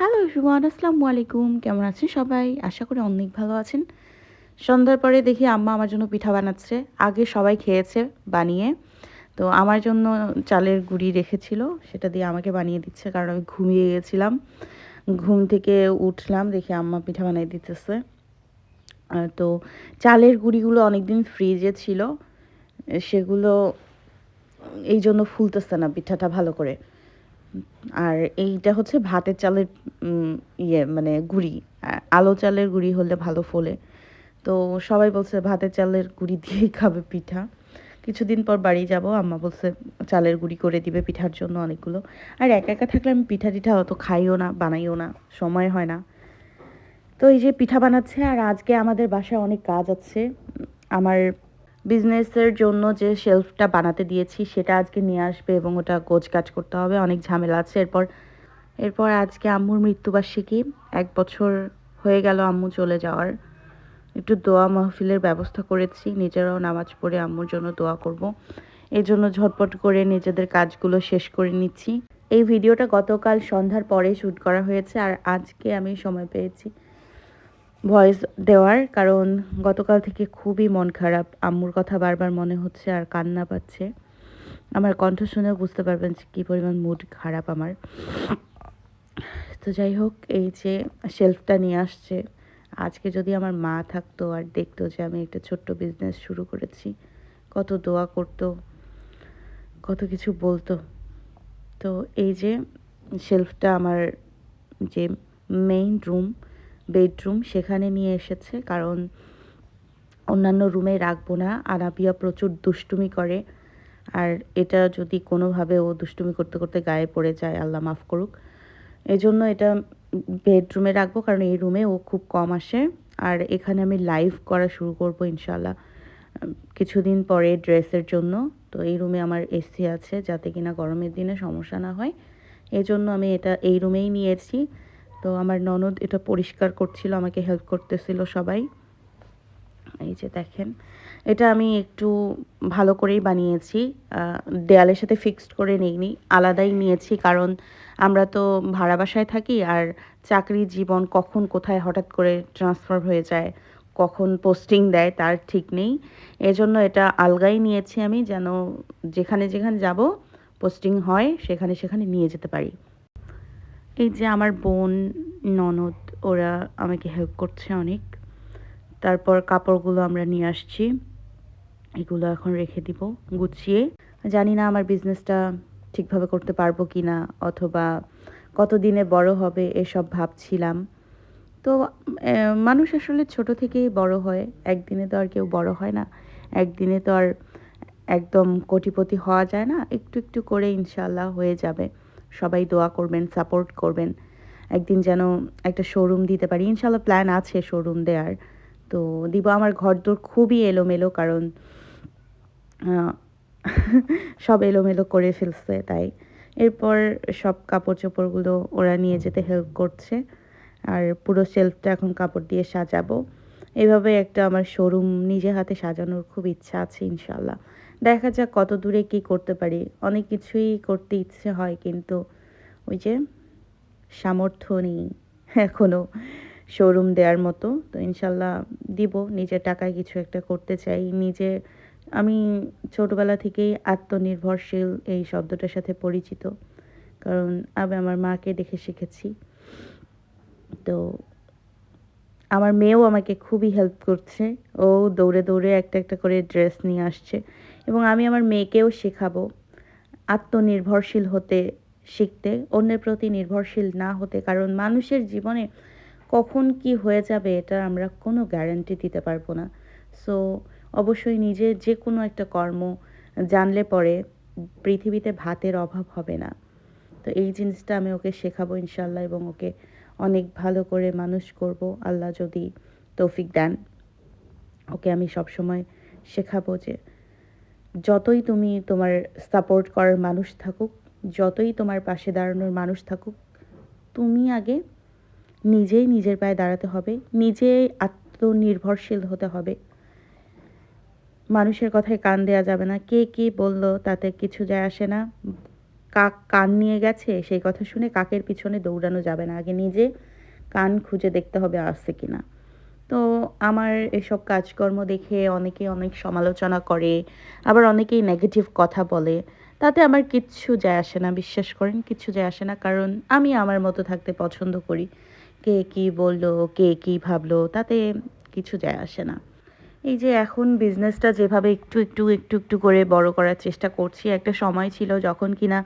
Hello সুমান আসসালামু আলাইকুম কেমন আছেন সবাই? আশা করি অনেক ভালো আছেন। সন্ধ্যার পরে দেখি আম্মা আমার জন্য পিঠা বানাচ্ছে। আগে সবাই খেয়েছে বানিয়ে। তো আমার জন্য চালের গুঁড়ি রেখেছিল। সেটা দিয়ে আমাকে বানিয়ে দিচ্ছে কারণ আমি ঘুমিয়ে গেছিলাম। ঘুম থেকে উঠলাম, দেখি আম্মা পিঠা বানিয়ে দিতেছে। তো চালের গুঁড়িগুলো অনেকদিন ফ্রিজে ছিল। সেগুলো, এই জন্য ফুলতেছে না পিঠাটা ভালো করে। আর এইটা হচ্ছে ভাতের চালের ইয়ে মানে গুড়ি। আলো চালের গুড়ি হলে ভালো ফোলে। তো সবাই বলছে ভাতের চালের গুড়ি দিয়েই খাবে পিঠা। কিছুদিন পর বাড়ি যাব, আম্মা বলছে চালের গুঁড়ি করে দিবে পিঠার জন্য অনেকগুলো। আর একা একা থাকলে আমি পিঠা টিঠা অত খাইও না, বানাইও না, সময় হয় না। তো এই যে পিঠা বানাচ্ছে, আর আজকে আমাদের বাসায় অনেক কাজ আছে। আমার বিজনেসের জন্য যে শেলফটা বানাতে দিয়েছি, সেটা আজকে নিয়ে আসবে এবং ওটা গোছ কাজ করতে হবে, অনেক ঝামেলা আছে। এরপর এরপর আজকে আম্মুর মৃত্যুবার্ষিকী, এক বছর হয়ে গেল আম্মু চলে যাওয়ার। একটু দোয়া মাহফিলের ব্যবস্থা করেছি, নিজেরাও নামাজ পড়ে আম্মুর জন্য দোয়া করব। এই জন্য ঝটপট করে নিজেদের কাজগুলো শেষ করে নিচ্ছি। এই ভিডিওটা গতকাল সন্ধ্যার পরে শ্যুট করা হয়েছে, আর আজকে আমি সময় পেয়েছি ভয়েস দেওয়ার, কারণ গতকাল থেকে খুবই মন খারাপ। আম্মুর কথা বারবার মনে হচ্ছে আর কান্না পাচ্ছে। আমার কণ্ঠ শুনেও বুঝতে পারবেন যে কী পরিমাণ মুড খারাপ আমার। তো যাই হোক, এই যে শেলফটা নিয়ে আসছে। আজকে যদি আমার মা থাকতো আর দেখতো যে আমি একটা ছোট্ট বিজনেস শুরু করেছি, কত দোয়া করতো, কত কিছু বলতো। তো এই যে শেলফটা আমার যে মেইন রুম বেডরুম সেখানে নিয়ে এসেছে, কারণ অন্যান্য রুমে রাখব না। আনাপিয়া প্রচুর দুষ্টুমি করে, আর এটা যদি কোনোভাবে ও দুষ্টুমি করতে করতে গায়ে পড়ে যায়, আল্লাহ মাফ করুক। এই জন্য এটা বেডরুমে রাখব, কারণ এই রুমে ও খুব কম আসে। আর এখানে আমি লাইভ করা শুরু করব ইনশাল্লাহ কিছুদিন পরে ড্রেসের জন্য। তো এই রুমে আমার এসি আছে, যাতে কিনা গরমের দিনে সমস্যা না হয়। এই জন্য আমি এটা, এই রুমেই নিয়েছি। তো আমার ননদ এটা পরিষ্কার করছিল, আমাকে হেল্প করতেছিল সবাই। এই যে দেখেন, এটা আমি একটু ভালো করেই বানিয়েছি। দেয়ালের সাথে ফিক্সড করে নিইনি, আলাদাই নিয়েছি কারণ আমরা তো ভাড়া বাসায় থাকি আর চাকরি জীবন কখন কোথায় হঠাৎ করে ট্রান্সফার হয়ে যায়, কখন পোস্টিং দেয় তার ঠিক নেই। এজন্য এটা আলগাই নিয়েছি আমি যেন যেখানে যেখানে যাব পোস্টিং হয়, সেখানে সেখানে নিয়ে যেতে পারি। এই যে আমার বোন, ননদ, ওরা আমাকে হেল্প করছে অনেক। তারপর কাপড়গুলো আমরা নিয়ে আসছি। এগুলো এখন রেখে দিব, গুছিয়ে। জানি না আমার বিজনেসটা ঠিকভাবে করতে পারব কি না অথবা কতদিনে বড় হবে এসব ভাবছিলাম। তো মানুষ আসলে ছোট থেকেই বড় হয়। একদিনে তো আর কেউ বড় হয় না। একদিনে তো আর একদম কোটিপতি হওয়া যায় না। একটু একটু করে ইনশাল্লাহ হয়ে যাবে। সবাই দোয়া করবেন সাপোর্ট করবেন। একদিন যেন একটা শোরুম দিতে পারি। ইনশাল্লাহ প্ল্যান আছে শোরুম দেওয়ার তো দিব, আমার ঘর দোর খুবই এলোমেলো কারণ সব এলোমেলো করে ফেলছে তাই। এরপর সব কাপড় চোপড়গুলো ওরা নিয়ে যেতে হেল্প করছে। আর পুরো শেলফটা এখন কাপড় দিয়ে সাজাবো। এভাবে একটা আমার শোরুম নিজে হাতে সাজানোর খুব ইচ্ছা আছে ইনশাল্লাহ দেখা যাক কত দূরে কি করতে পারি। অনেক কিছুই করতে ইচ্ছে হয়, কিন্তু ওই যে সামর্থ্য নেই এখনও শোরুম দেওয়ার মতো। তো ইনশাল্লাহ দিব, নিজের টাকায় কিছু একটা করতে চাই। নিজে, আমি ছোটবেলা থেকেই আত্মনির্ভরশীল এই শব্দটার সাথে পরিচিত। কারণ আমি আমার মাকে দেখে শিখেছি। তো আমার মেয়েও আমাকে খুবই হেল্প করছে। ও দৌড়ে দৌড়ে একটা একটা করে ড্রেস নিয়ে আসছে। এবং আমি আমার মেয়েকেও শেখাবো। আত্মনির্ভরশীল হতে শিখতে, অন্যের প্রতি নির্ভরশীল না হতে, কারণ মানুষের জীবনে কখন কি হয়ে যাবে এটা আমরা কোনো গ্যারান্টি দিতে পারব না। সো অবশ্যই নিজের যে কোনো একটা কর্ম জানলে পরে পৃথিবীতে ভাতের অভাব হবে না। তো এই জিনিসটা আমি ওকে শেখাবো ইনশাল্লাহ এবং ওকে অনেক ভালো করে মানুষ করব। আল্লাহ যদি তৌফিক দেন, ওকে আমি সবসময় শেখাবো যে যতই তুমি তোমার সাপোর্ট করার মানুষ থাকুক, যতই তোমার পাশে দাঁড়ানোর মানুষ থাকুক, তুমি আগে নিজেই নিজের পায়ে দাঁড়াতে হবে, নিজেই আত্মনির্ভরশীল হতে হবে। মানুষের কথায় কান দেওয়া যাবে না, কে কি বলল তাতে কিছু যায় আসে না। কাক কান নিয়ে গেছে, সেই কথা শুনে কাকের পিছনে দৌড়ানো যাবে না। আগে নিজে কান খুঁজে দেখতে হবে আসছে কিনা। তো আমার এসব কাজকর্ম দেখে অনেকে অনেক সমালোচনা করে, আবার অনেকেই নেগেটিভ কথা বলে। তাতে আমার কিচ্ছু যায় আসে না, বিশ্বাস করেন, কিচ্ছু যায় আসে না, কারণ আমি আমার মতো থাকতে পছন্দ করি। কে কি বলল, কে কি ভাবলো, তাতে কিছু যায় আসে না। এই যে এখন বিজনেসটা যেভাবে একটু একটু একটু একটু করে বড় করার চেষ্টা করছি, একটা সময় ছিল যখন কিনা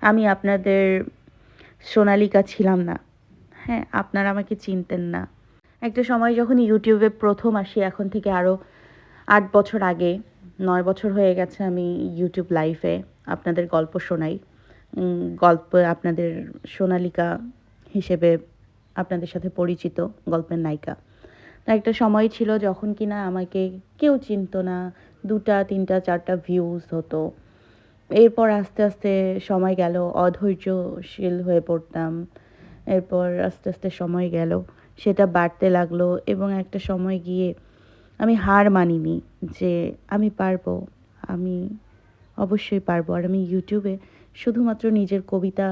আমি আপনাদের সোনালিকা ছিলাম না। হ্যাঁ আপনারা আমাকে চিনতেন না। একটা সময় যখন ইউটিউবে প্রথম আসি, এখন থেকে আরও আট বছর আগে, নয় বছর হয়ে গেছে আমি ইউটিউব লাইভে আপনাদের গল্প শোনাই। গল্প আপনাদের সোনালিকা হিসেবে আপনাদের সাথে পরিচিত, গল্পের নায়িকা। তা একটা সময় ছিল যখন কিনা আমাকে কেউ চিনতো না, দুটা, তিনটা, চারটা ভিউজ হতো। এরপর আস্তে আস্তে সময় গেল, অধৈর্যশীল হয়ে পড়তাম। এরপর আস্তে আস্তে সময় গেল। সেটা বাড়তে লাগল এবং একটা সময় গিয়ে আমি হার মানিনি যে আমি পারব, আমি অবশ্যই পারব। আর আমি ইউটিউবে শুধুমাত্র নিজের কবিতা,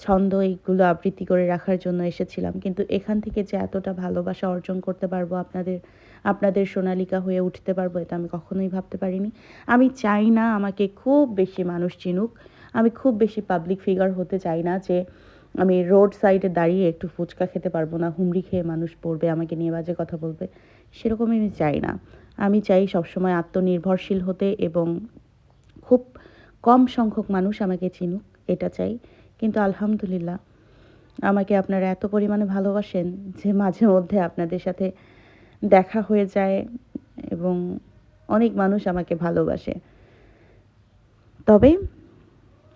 ছন্দ এইগুলো আবৃত্তি করে রাখার জন্য এসেছিলাম। কিন্তু এখান থেকে যে এতটা ভালোবাসা অর্জন করতে পারব আপনাদের আপনাদের সোনালিকা হয়ে উঠতে পারব, এটা আমি কখনোই ভাবতে পারিনি। আমি চাই না আমাকে খুব বেশি মানুষ চিনুক। আমি খুব বেশি পাবলিক ফিগার হতে চাই না যে আমি রোড সাইডে দাঁড়িয়ে একটু ফুচকা খেতে পারব না, হুমড়ি খেয়ে মানুষ পড়বে, আমাকে নিয়ে বাজে কথা বলবে, সেরকমই আমি চাই না। আমি চাই সবসময় আত্মনির্ভরশীল হতে এবং খুব কম সংখ্যক মানুষ আমাকে চিনুক, এটা চাই। কিন্তু আলহামদুলিল্লাহ, আমাকে আপনারা এত পরিমাণে ভালোবাসেন যে মাঝে মধ্যে আপনাদের সাথে দেখা হয়ে যায় এবং অনেক মানুষ আমাকে ভালোবাসে। তবে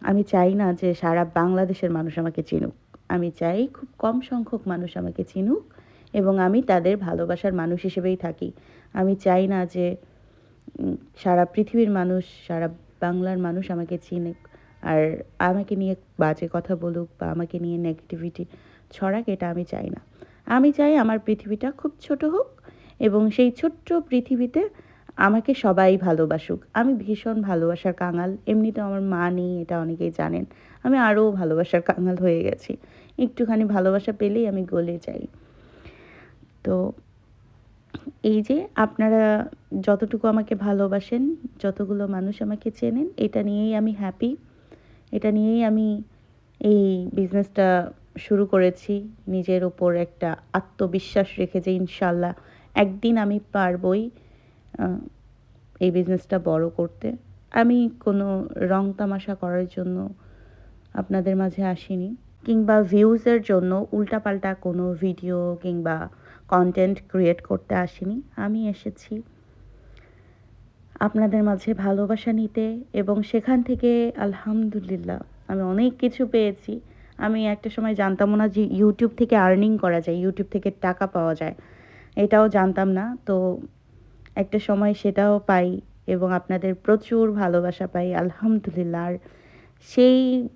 আমি চাই না যে সারা বাংলাদেশের মানুষ আমাকে চিনুক। আমি চাই খুব কম সংখ্যক মানুষ আমাকে চিনুক এবং আমি তাদের ভালোবাসার মানুষ হিসেবেই থাকি। আমি চাই না যে সারা পৃথিবীর মানুষ, সারা বাংলার মানুষ আমাকে চিনুক আর আমাকে নিয়ে বাজে কথা বলুক বা আমাকে নিয়ে নেগেটিভিটি ছড়াক, এটা আমি চাই না। আমি চাই আমার পৃথিবীটা খুব ছোট হোক এবং সেই ছোট্ট পৃথিবীতে আমাকে সবাই ভালোবাসুক। আমি ভীষণ ভালোবাসার কাঙাল। এমনিতে আমার মা নেই, এটা অনেকেই জানেন। আমি আরও ভালোবাসার কাঙাল হয়ে গেছি। একটুখানি ভালোবাসা পেলেই আমি গলে যাই। তো এই যে আপনারা যতটুকু আমাকে ভালোবাসেন, যতগুলো মানুষ আমাকে চেনেন, এটা নিয়েই আমি হ্যাপি এটা নিয়েই আমি এই বিজনেসটা শুরু করেছি। নিজের ওপর একটা আত্মবিশ্বাস রেখে যে ইনশাল্লাহ একদিন আমি পারবই। এই বিজনেসটা বড় করতে। আমি কোনো রং তামাশা করার জন্য আপনাদের মাঝে আসিনি। কিংবা ভিউজের জন্য উল্টাপাল্টা কোনো ভিডিও কিংবা কন্টেন্ট ক্রিয়েট করতে আসিনি। আমি এসেছি আপনাদের মাঝে ভালোবাসা নিতে এবং সেখান থেকে আলহামদুলিল্লাহ আমি অনেক কিছু পেয়েছি। আমি একটা সময় জানতামও না যে ইউটিউব থেকে আর্নিং করা যায় ইউটিউব থেকে টাকা পাওয়া যায়। এটাও জানতাম না। তো একটা সময় সেটাও পাই এবং আপনাদের প্রচুর ভালোবাসা পাই, আলহামদুলিল্লাহ। আর সেই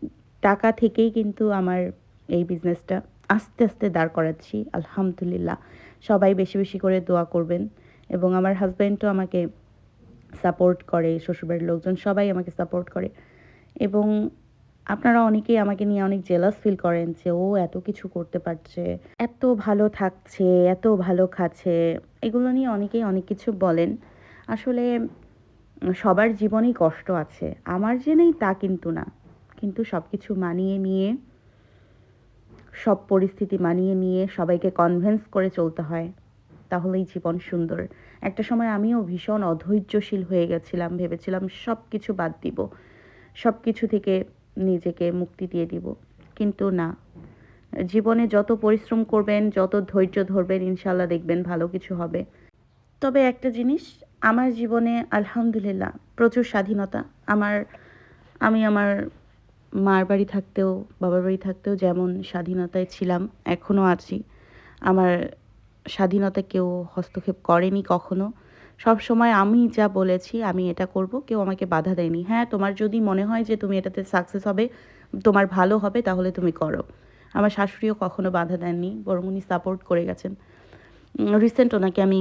টাকা থেকেই কিন্তু আমার এই বিজনেসটা আস্তে আস্তে দাঁড় করাচ্ছি, আলহামদুলিল্লাহ। সবাই বেশি বেশি করে দোয়া করবেন এবং আমার হাজব্যান্ডও আমাকে সাপোর্ট করে, শ্বশুরবাড়ির লোকজন সবাই আমাকে সাপোর্ট করে এবং আপনারা অনেকেই আমাকে নিয়ে অনেক জেলাস ফিল করেন যে, ও এত কিছু করতে পারছে, এত ভালো থাকছে, এত ভালো খাচ্ছে। এগুলো নিয়ে অনেকেই অনেক কিছু বলেন। আসলে সবার জীবনেই কষ্ট আছে। আমার যে নেই তা কিন্তু না। কিন্তু সব কিছু মানিয়ে নিয়ে, সব পরিস্থিতি মানিয়ে নিয়ে সবাইকে কনভেন্স করে চলতে হয়, তাহলেই জীবন সুন্দর। একটা সময় আমিও ভীষণ অধৈর্যশীল হয়ে গেছিলাম, ভেবেছিলাম সব কিছু বাদ দিব। সব কিছু থেকে নিজেকে মুক্তি দিয়ে দিব। কিন্তু না, জীবনে যত পরিশ্রম করবেন, যত ধৈর্য ধরবেন ইনশাল্লাহ দেখবেন ভালো কিছু হবে। তবে একটা জিনিস, আমার জীবনে আলহামদুলিল্লাহ প্রচুর স্বাধীনতা। আমার, আমি আমার মার বাড়ি থাকতেও, বাবার বাড়ি থাকতেও যেমন স্বাধীনতায় ছিলাম এখনও আছি। আমার স্বাধীনতা কেউ হস্তক্ষেপ করেনি কখনো। সব সময় আমি যা বলেছি, আমি এটা করব। কেউ আমাকে বাধা দেয়নি। হ্যাঁ তোমার যদি মনে হয় যে তুমি এটাতে সাকসেস হবে, তোমার ভালো হবে, তাহলে তুমি করো। আমার শাশুড়িও কখনো বাধা দেননি, বরং উনি সাপোর্ট করে গেছেন। রিসেন্ট ওনাকে আমি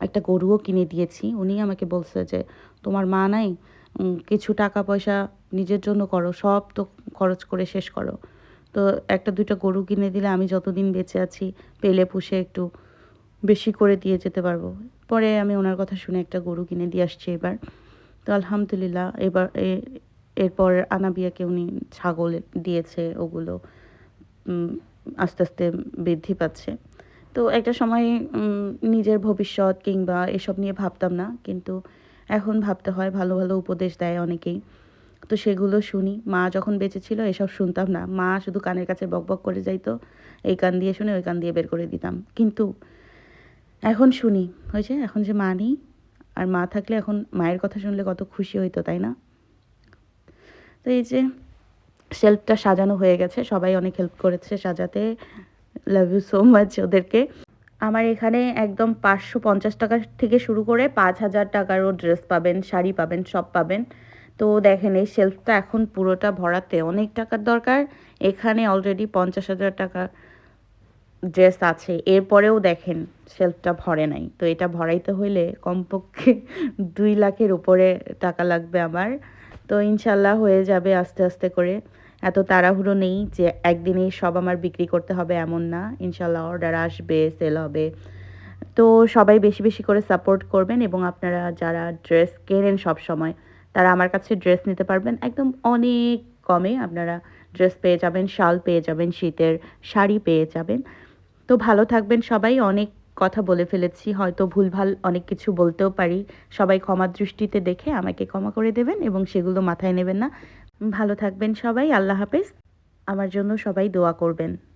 একটা গরুও কিনে দিয়েছি। উনি আমাকে বলছে যে, তোমার মা নাই কিছু টাকা পয়সা নিজের জন্য করো, সব তো খরচ করে শেষ করো। তো একটা দুইটা গরু কিনে দিলে আমি যতদিন বেঁচে আছি, পেলে পুষে একটু বেশি করে দিয়ে যেতে পারব। পরে আমি ওনার কথা শুনে একটা গরু কিনে দিয়ে আসছি এবার। তো আলহামদুলিল্লাহ, এবার এরপর আনাবিয়াকে উনি ছাগল দিয়েছে, ওগুলো আস্তে আস্তে বৃদ্ধি পাচ্ছে। তো একটা সময় নিজের ভবিষ্যৎ কিংবা এসব নিয়ে ভাবতাম না, কিন্তু এখন ভাবতে হয়, ভালো ভালো উপদেশ দেয় অনেকেই। তো সেগুলো শুনি। মা যখন বেঁচে ছিল, এসব শুনতাম না। মা শুধু কানের কাছে বকবক করে যাইতো, এই কান দিয়ে শুনে ওই কান দিয়ে বের করে দিতাম। কিন্তু এখন শুনি, হয়েছে? এখন যে মা নেই, আর মা থাকলে এখন মায়ের কথা শুনলে কত খুশি হইতো, তাই না? তো এই যে শেলফটা সাজানো হয়ে গেছে, সবাই অনেক হেল্প করেছে সাজাতে লাভ ইউ সো মাচ ওদেরকে। আমার এখানে একদম পাঁচশো পঞ্চাশ টাকা থেকে শুরু করে পাঁচ হাজার টাকারও ড্রেস পাবেন, শাড়ি পাবেন, সব পাবেন। তো দেখেন, এই শেলফটা এখন পুরোটা ভরাতে অনেক টাকার দরকার। এখানে অলরেডি পঞ্চাশ হাজার টাকা ড্রেস আছে, এরপরেও দেখেন শেলফটা ভরে নাই। তো এটা ভরাইতে হইলে কমপক্ষে দুই লাখের উপরে টাকা লাগবে আমার। তো ইনশাল্লাহ হয়ে যাবে আস্তে আস্তে করে। এত তাড়াহুড়ো নেই যে একদিনেই সব আমার বিক্রি করতে হবে এমন না। ইনশাল্লাহ অর্ডার আসবে সেল হবে। তো সবাই বেশি বেশি করে সাপোর্ট করবেন এবং আপনারা যারা ড্রেস কেনেন সব সময়, তারা আমার কাছে ড্রেস নিতে পারবেন। একদম অনেক কমে আপনারা ড্রেস পেয়ে যাবেন, শাল পেয়ে যাবেন, শীতের শাড়ি পেয়ে যাবেন। তো ভালো থাকবেন সবাই। অনেক কথা বলে ফেলেছি, হয়তো ভুলভাল অনেক কিছু বলতেও পারি। সবাই ক্ষমা দৃষ্টিতে দেখে আমাকে ক্ষমা করে দেবেন এবং সেগুলো মাথায় নেবেন না। ভালো থাকবেন সবাই, আল্লাহ হাফেজ। আমার জন্য সবাই দোয়া করবেন।